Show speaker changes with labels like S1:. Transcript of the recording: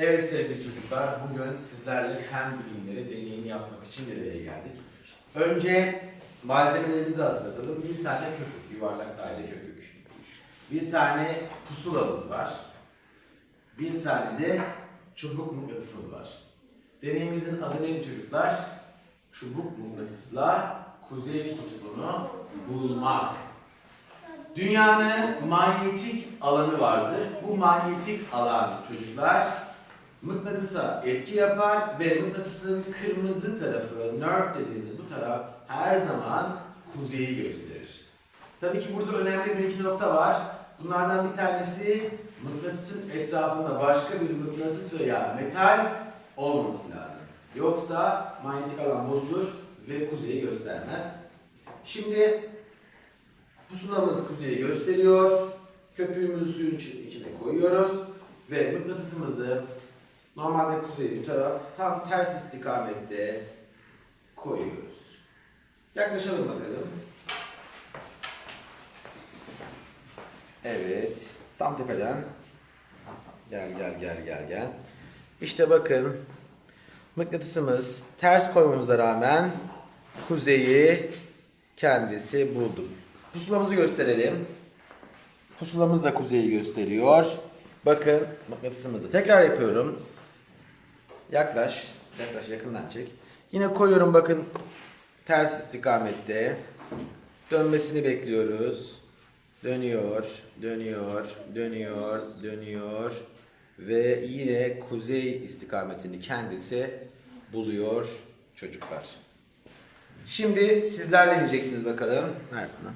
S1: Evet sevgili çocuklar, bugün sizlerle fen bilimleri deneyini yapmak için bir araya geldik. Önce malzemelerimizi hatırlatalım. Bir tane köpük, yuvarlak daire köpük. Bir tane pusulamız var. Bir tane de çubuk mıknatısımız var. Deneyimizin adı neydi çocuklar? Çubuk mıknatısla kuzey kutbunu bulmak. Dünyanın manyetik alanı vardır. Bu manyetik alan çocuklar mıknatısa etki yapar ve mıknatısın kırmızı tarafı, nerd dediğimiz bu taraf her zaman kuzeyi gösterir. Tabii ki burada önemli bir iki nokta var. Bunlardan bir tanesi mıknatısın etrafında başka bir mıknatıs veya metal olmaması lazım. Yoksa manyetik alan bozulur ve kuzeyi göstermez. Şimdi Pusulamız kuzeyi gösteriyor. Köpüğümüzü suyun içi- içine koyuyoruz. Ve mıknatısımızı normalde kuzey bu taraf tam ters istikamette koyuyoruz. Yaklaşalım bakalım. Evet. Tam tepeden. Gel gel gel gel gel. İşte bakın. Mıknatısımız ters koymamıza rağmen kuzeyi kendisi buldu. Pusulamızı gösterelim. Pusulamız da kuzeyi gösteriyor. Bakın mıknatısımızı tekrar yapıyorum. Yaklaş. Yaklaş yakından çek. Yine koyuyorum bakın ters istikamette. Dönmesini bekliyoruz. Dönüyor, dönüyor, dönüyor, dönüyor ve yine kuzey istikametini kendisi buluyor çocuklar. Şimdi sizler deneyeceksiniz bakalım. Ver bana.